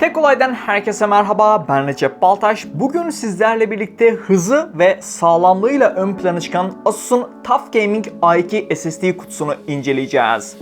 Tek olaydan herkese merhaba. Ben Recep Baltaş. Bugün sizlerle birlikte hızı ve sağlamlığıyla ön plana çıkan Asus'un TUF Gaming A2 SSD kutusunu inceleyeceğiz.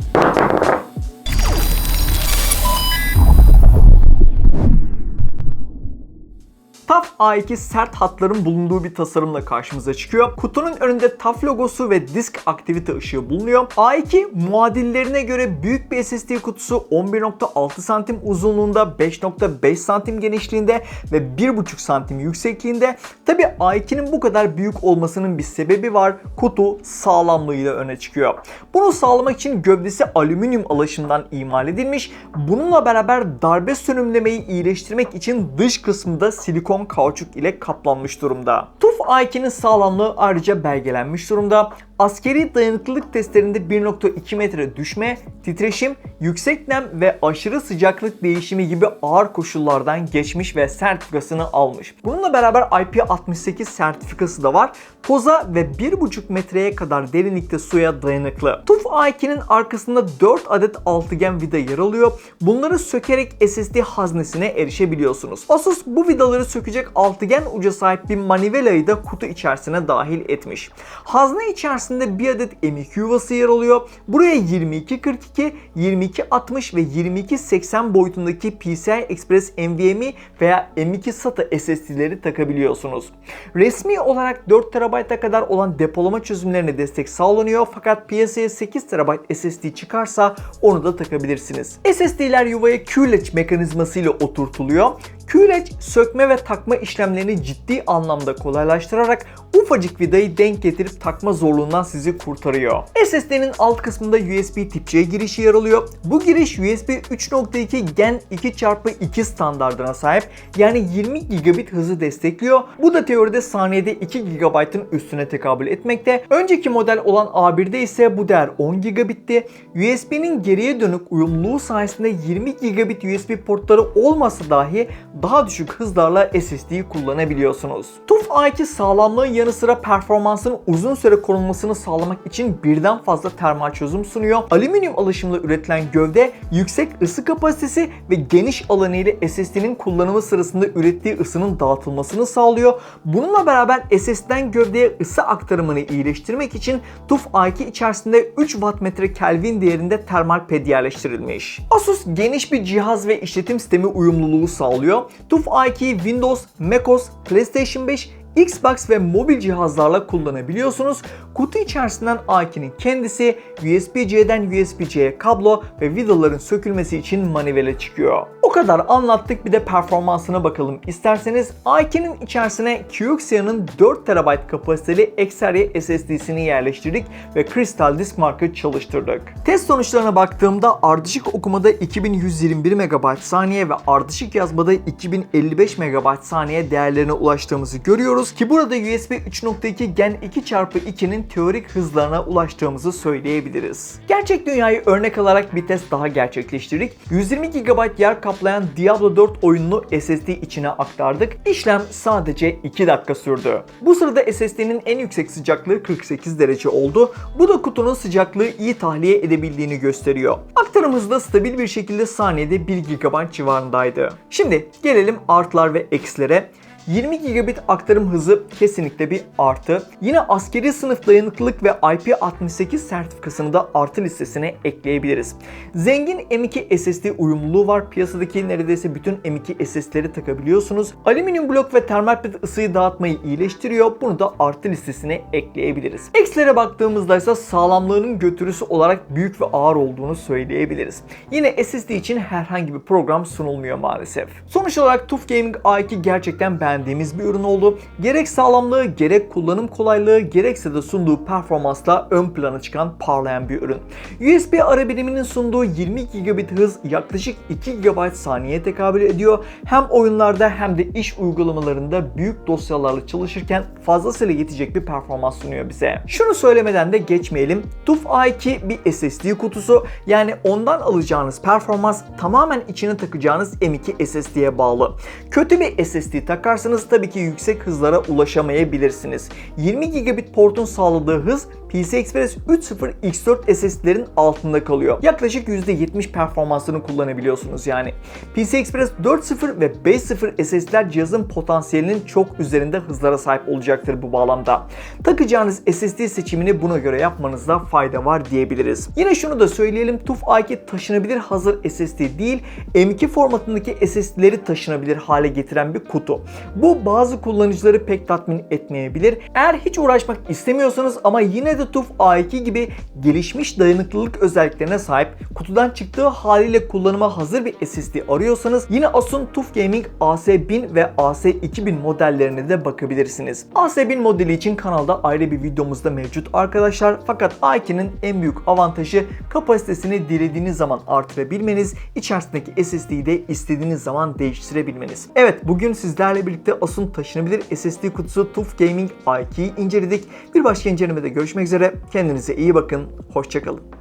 TUF A2 sert hatların bulunduğu bir tasarımla karşımıza çıkıyor. Kutunun önünde TUF logosu ve disk aktivite ışığı bulunuyor. A2 muadillerine göre büyük bir SSD kutusu 11.6 santim uzunluğunda, 5.5 santim genişliğinde ve 1.5 santim yüksekliğinde. Tabi A2'nin bu kadar büyük olmasının bir sebebi var. Kutu sağlamlığıyla öne çıkıyor. Bunu sağlamak için gövdesi alüminyum alaşımdan imal edilmiş. Bununla beraber darbe sönümlemeyi iyileştirmek için dış kısmında silikon kauçuk ile kaplanmış durumda. TUF A2'nin sağlamlığı ayrıca belgelenmiş durumda. Askeri dayanıklılık testlerinde 1.2 metre düşme, titreşim, yüksek nem ve aşırı sıcaklık değişimi gibi ağır koşullardan geçmiş ve sertifikasını almış. Bununla beraber IP68 sertifikası da var. Toza ve 1.5 metreye kadar derinlikte suya dayanıklı. TUF A2'nin arkasında 4 adet altıgen vida yer alıyor. Bunları sökerek SSD haznesine erişebiliyorsunuz. Asus bu vidaları sökecek altıgen uca sahip bir manivelayı da kutu içerisine dahil etmiş. Hazne içerisinde bir adet M2 yuvası yer alıyor. Buraya 2242, 2260 ve 2280 boyutundaki PCI Express NVMe veya M2 SATA SSD'leri takabiliyorsunuz. Resmi olarak 4 TB'a kadar olan depolama çözümlerine destek sağlanıyor fakat piyasaya 8 TB SSD çıkarsa onu da takabilirsiniz. SSD'ler yuvaya Q-Latch mekanizmasıyla oturtuluyor. Q-Latch sökme ve takma işlemlerini ciddi anlamda kolaylaştırarak ufacık vidayı denk getirip takma zorluğundan sizi kurtarıyor. SSD'nin alt kısmında USB tip C girişi yer alıyor. Bu giriş USB 3.2 Gen 2x2 standardına sahip yani 20 gigabit hızı destekliyor. Bu da teoride saniyede 2 GB'ın üstüne tekabül etmekte. Önceki model olan A1'de ise bu değer 10 gigabitti. USB'nin geriye dönük uyumluluğu sayesinde 20 gigabit USB portları olmasa dahi daha düşük hızlarla SSD'yi kullanabiliyorsunuz. TUF A2 sağlamlığın yanı sıra performansın uzun süre korunmasını sağlamak için birden fazla termal çözüm sunuyor. Alüminyum alaşımla üretilen gövde yüksek ısı kapasitesi ve geniş alanı ile SSD'nin kullanımı sırasında ürettiği ısının dağıtılmasını sağlıyor. Bununla beraber SSD'den gövdeye ısı aktarımını iyileştirmek için TUF A2 içerisinde 3 Wattmetre Kelvin değerinde termal ped yerleştirilmiş. Asus geniş bir cihaz ve işletim sistemi uyumluluğu sağlıyor. TUF A2'yi Windows, macOS, PlayStation 5, Xbox ve mobil cihazlarla kullanabiliyorsunuz. Kutu içerisinden A2'nin kendisi USB-C'den USB-C'ye kablo ve vidaların sökülmesi için manivele çıkıyor. O kadar anlattık bir de performansına bakalım isterseniz. A2'nin içerisine Kioxia'nın 4 TB kapasiteli Xperia SSD'sini yerleştirdik ve Crystal Disk Mark'ı çalıştırdık. Test sonuçlarına baktığımda ardışık okumada 2121 MB saniye ve ardışık yazmada 2055 MB saniye değerlerine ulaştığımızı görüyoruz ki burada USB 3.2 Gen 2x2'nin teorik hızlarına ulaştığımızı söyleyebiliriz. Gerçek dünyayı örnek alarak bir test daha gerçekleştirdik. 120 GB yer kaplayan Diablo 4 oyununu SSD içine aktardık. İşlem sadece 2 dakika sürdü. Bu sırada SSD'nin en yüksek sıcaklığı 48 derece oldu. Bu da kutunun sıcaklığı iyi tahliye edebildiğini gösteriyor. Aktarım hızı da stabil bir şekilde saniyede 1 GB civarındaydı. Şimdi gelelim artılar ve eksilere. 20 gigabit aktarım hızı kesinlikle bir artı. Yine askeri sınıf dayanıklılık ve IP68 sertifikasını da artı listesine ekleyebiliriz. Zengin M2 SSD uyumluluğu var. Piyasadaki neredeyse bütün M2 SSD'leri takabiliyorsunuz. Alüminyum blok ve termal ped ısıyı dağıtmayı iyileştiriyor. Bunu da artı listesine ekleyebiliriz. Eksilere baktığımızda ise sağlamlığının götürüsü olarak büyük ve ağır olduğunu söyleyebiliriz. Yine SSD için herhangi bir program sunulmuyor maalesef. Sonuç olarak TUF Gaming A2 gerçekten beğendim beğendiğimiz bir ürün oldu. Gerek sağlamlığı, gerek kullanım kolaylığı, gerekse de sunduğu performansla ön plana çıkan parlayan bir ürün. USB ara biriminin sunduğu 20 gigabit hız yaklaşık 2 GB saniye tekabül ediyor. Hem oyunlarda hem de iş uygulamalarında büyük dosyalarla çalışırken fazlasıyla yetecek bir performans sunuyor bize. Şunu söylemeden de geçmeyelim. TUF A2 bir SSD kutusu yani ondan alacağınız performans tamamen içine takacağınız M2 SSD'ye bağlı. Kötü bir SSD takarsanız takarsanız tabii ki yüksek hızlara ulaşamayabilirsiniz. 20 gigabit portun sağladığı hız PCI Express 3.0 X4 SSD'lerin altında kalıyor. Yaklaşık %70 performansını kullanabiliyorsunuz yani. PCI Express 4.0 ve 5.0 SSD'ler cihazın potansiyelinin çok üzerinde hızlara sahip olacaktır bu bağlamda. Takacağınız SSD seçimini buna göre yapmanızda fayda var diyebiliriz. Yine şunu da söyleyelim TUF A2 taşınabilir hazır SSD değil M2 formatındaki SSD'leri taşınabilir hale getiren bir kutu. Bu bazı kullanıcıları pek tatmin etmeyebilir. Eğer hiç uğraşmak istemiyorsanız ama yine de TUF A2 gibi gelişmiş dayanıklılık özelliklerine sahip kutudan çıktığı haliyle kullanıma hazır bir SSD arıyorsanız yine Asus'un TUF Gaming AC1000 ve AC2000 modellerine de bakabilirsiniz. AC1000 modeli için kanalda ayrı bir videomuz da mevcut arkadaşlar. Fakat A2'nin en büyük avantajı kapasitesini dilediğiniz zaman artırabilmeniz, içerisindeki SSD'yi de istediğiniz zaman değiştirebilmeniz. Evet bugün sizlerle birlikte Asus'un taşınabilir SSD kutusu TUF Gaming A2'yi inceledik. Bir başka incelemede görüşmek üzere. Kendinize iyi bakın. Hoşçakalın.